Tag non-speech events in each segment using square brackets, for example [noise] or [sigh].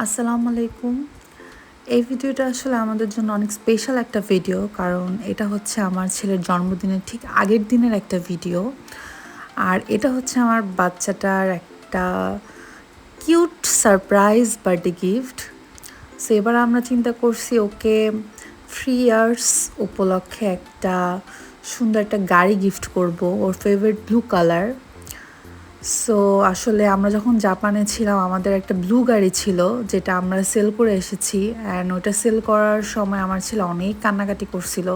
আসসালামু আলাইকুম। এই ভিডিওটা আসলে আমাদের জন্য অনেক স্পেশাল একটা ভিডিও কারণ এটা হচ্ছে আমার ছেলের জন্মদিনের ঠিক আগের দিনের একটা ভিডিও আর এটা হচ্ছে আমার বাচ্চাটার একটা cute surprise birthday gift so এবার আমরা চিন্তা করছি, ওকে থ্রি ইয়ার্স উপলক্ষে একটা সুন্দর একটা গাড়ি গিফট করব, ওর ফেভারিট ব্লু কালার সো আসলে আমরা যখন জাপানে ছিলাম, আমাদের একটা ব্লু গাড়ি ছিল, যেটা আমরা সেল করে এসেছি অ্যান্ড ওটা সেল করার সময় আমার ছেলে অনেক কান্নাকাটি করছিল।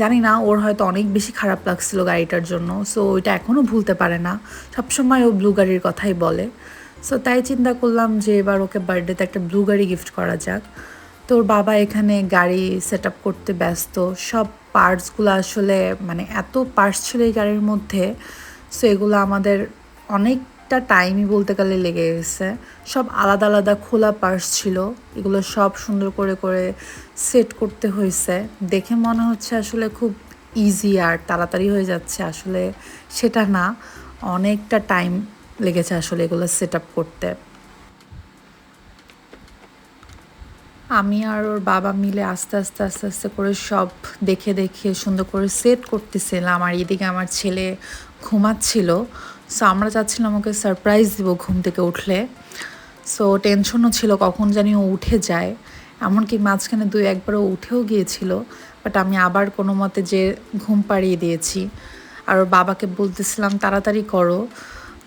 জানি না, ওর হয়তো অনেক বেশি খারাপ লাগছিল গাড়িটার জন্য সো ওইটা এখনও ভুলতে পারে না। সবসময় ও ব্লু গাড়ির কথাই বলে। সো তাই চিন্তা করলাম যে এবার ওকে বার্থডেতে একটা ব্লু গাড়ি গিফট করা যাক। তোর বাবা এখানে গাড়ি সেট আপ করতে ব্যস্ত। সব পার্টসগুলো আসলে মানে এত পার্টস ছিল এই গাড়ির মধ্যে সো এগুলো আমাদের অনেকটা টাইমই বলতে গেলে লেগে গেছে। সব আলাদা আলাদা খোলা পার্স ছিল, এগুলো সব সুন্দর করে করে সেট করতে হয়েছে। দেখে মনে হচ্ছে আসলে খুব ইজি আর তাড়াতাড়ি হয়ে যাচ্ছে, আসলে সেটা না। অনেকটা টাইম লেগেছে আসলে এগুলো সেট আপ করতে। আমি আর ওর বাবা মিলে আস্তে আস্তে আস্তে আস্তে করে সব দেখে দেখে সুন্দর করে সেট করতেছিলাম। আর এদিকে আমার ছেলে ঘুমাচ্ছিল। সো আমরা চাচ্ছিলাম ওকে সারপ্রাইজ দিব ঘুম থেকে উঠলে। সো টেনশনও ছিল কখন জানি ও উঠে যায়। এমনকি মাঝখানে দুই একবারও উঠেও গিয়েছিল বাট আমি আবার কোনো মতে যে ঘুম পাড়িয়ে দিয়েছি। আর ওর বাবাকে বলতেছিলাম, তাড়াতাড়ি করো,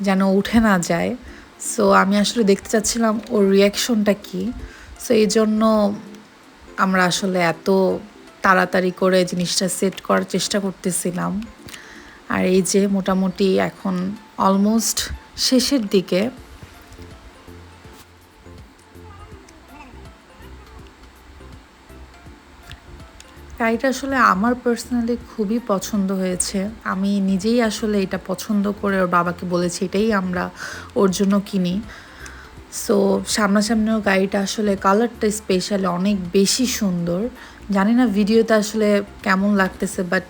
যেন উঠে না যায়। সো আমি আসলে দেখতে চাচ্ছিলাম ওর রিয়াকশনটা কী। সো এই জন্য আমরা আসলে এত তাড়াতাড়ি করে জিনিসটা সেট করার চেষ্টা করতেছিলাম। আর এই যে মোটামুটি এখন অলমোস্ট শেষের দিকে গাড়িটা আসলে আমার পার্সোনালি খুবই পছন্দ হয়েছে। আমি নিজেই আসলে এটা পছন্দ করে ওর বাবাকে বলেছি, এটাই আমরা ওর জন্য কিনি। সো সামনাসামনিও গাড়িটা আসলে কালারটা স্পেশালি অনেক বেশি সুন্দর। জানি না ভিডিওতে আসলে কেমন লাগতেছে বাট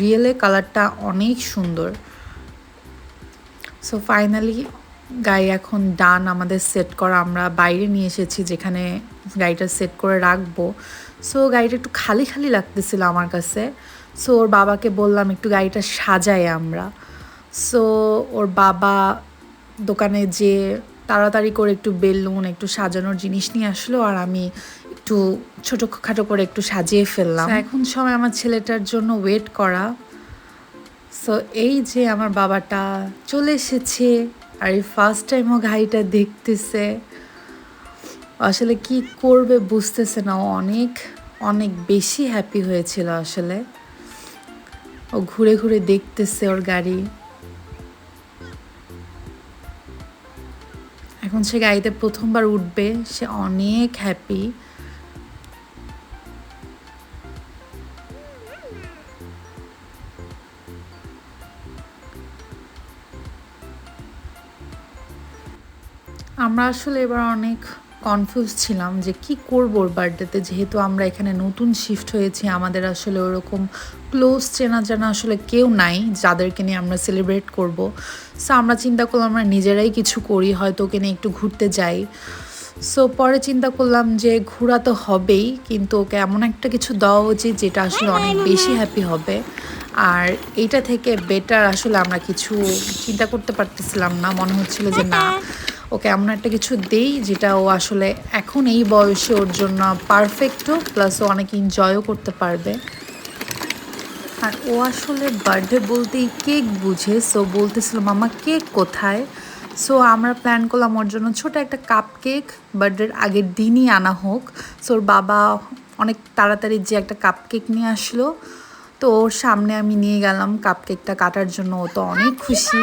রিয়েলে কালারটা অনেক সুন্দর। সো ফাইনালি গাড়ি এখন ডান আমাদের সেট করা, আমরা বাইরে নিয়ে এসেছি যেখানে গাড়িটা সেট করে রাখব। সো গাড়িটা একটু খালি খালি লাগতেছিল আমার কাছে। সো ওর বাবাকে বললাম, একটু গাড়িটা সাজাই আমরা। সো ওর বাবা দোকানে যে তাড়াতাড়ি করে একটু বেলুন, একটু সাজানোর জিনিস নিয়ে আসলো আর আমি একটু ছোটো খাটো করে একটু সাজিয়ে ফেললাম। এখন সময় আমার ছেলেটার জন্য ওয়েট করা। সো এই যে আমার বাবাটা চলে এসেছে, আর এই ফার্স্ট টাইম ও গাড়িটা দেখতেছে, আসলে কি করবে বুঝতেছে না। ও অনেক অনেক বেশি হ্যাপি হয়েছিল আসলে। ও ঘুরে ঘুরে দেখতেছে ওর গাড়ি। এখন সে গাড়িতে প্রথমবার উঠবে, সে অনেক হ্যাপি আমরা আসলে এবার অনেক কনফিউজ ছিলাম যে কি করব ওর বার্থডেতে যেহেতু আমরা এখানে নতুন শিফট হয়েছি, আমাদের আসলে ওরকম ক্লোজ চেনা জানা আসলে কেউ নাই যাদেরকে নিয়ে আমরা সেলিব্রেট করব। সো আমরা চিন্তা করলাম আমরা নিজেরাই কিছু করি, হয়তো ওকে নিয়ে একটু ঘুরতে যাই। সো পরে চিন্তা করলাম যে ঘোরা তো হবেই, কিন্তু ওকে এমন একটা কিছু দেওয়া উচিত যেটা আসলে অনেক বেশি হ্যাপি হবে। আর এটা থেকে বেটার আসলে আমরা কিছু চিন্তা করতে পারতেছিলাম না, মনে হচ্ছিল যে না। ওকে এমন একটা কিছু দেই যেটা ও আসলে এখন এই বয়সে ওর জন্য পারফেক্টও প্লাস ও অনেক এনজয়ও করতে পারবে। আর ও আসলে বার্থডে বলতেই কেক বুঝে সো বলতেছিল, মামা কেক কোথায়? সো আমরা প্ল্যান করলাম ওর জন্য ছোট একটা কাপ কেক বার্থডের আগের দিনই আনা হোক। সো ওর বাবা অনেক তাড়াতাড়ি যে একটা কাপ কেক নিয়ে আসলো, তো ওর সামনে আমি নিয়ে গেলাম কাপ কেকটা কাটার জন্য। ও তো অনেক খুশি।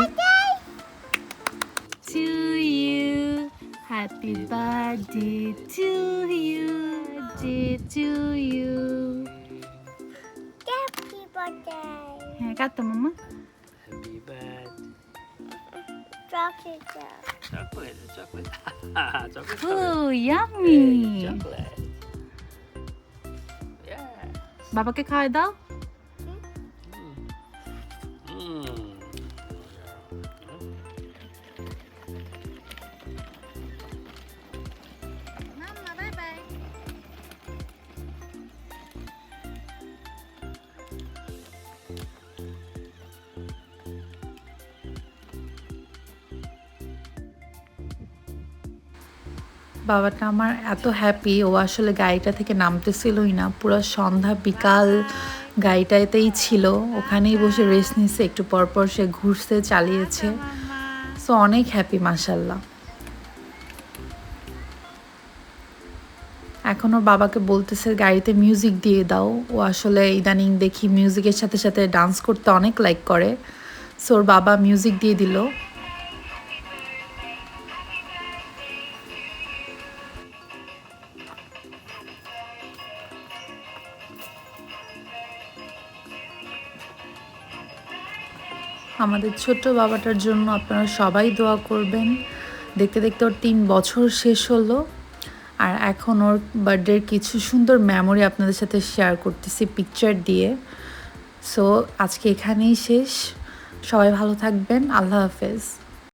Happy birthday to you. Day to you. Happy birthday. হ্যাঁ কাটতো মামা Happy birthday. Chocolate jar. Chocolate, chocolate. [laughs] chocolate. ও chocolate. Yummy Hey, chocolate. Yeah. বাবাকে খাওয়াই দাও বাবাটা আমার এত হ্যাপি ও আসলে গাড়িটা থেকে নামতেছিলই না। পুরো সন্ধ্যা বিকাল গাড়িটাতেই ছিল। ওখানেই বসে রেস্ট নিচ্ছে একটু পর পর সে ঘুরছে, চালিয়েছে। সো অনেক হ্যাপি মাসাল্লাহ এখনও বাবাকে বলতেছে, গাড়িতে মিউজিক দিয়ে দাও। ও আসলে ইদানিং দেখি মিউজিকের সাথে সাথে ডান্স করতে অনেক লাইক করে। সো ওর বাবা মিউজিক দিয়ে দিল। আমাদের ছোট্ট বাবাটার জন্য আপনারা সবাই দোয়া করবেন। দেখতে দেখতে ওর তিন বছর শেষ হলো। আর এখন ওর বার্থডের কিছু সুন্দর মেমোরি আপনাদের সাথে শেয়ার করতেছি পিকচার দিয়ে। সো আজকে এখানেই শেষ। সবাই ভালো থাকবেন। আল্লাহ হাফেজ।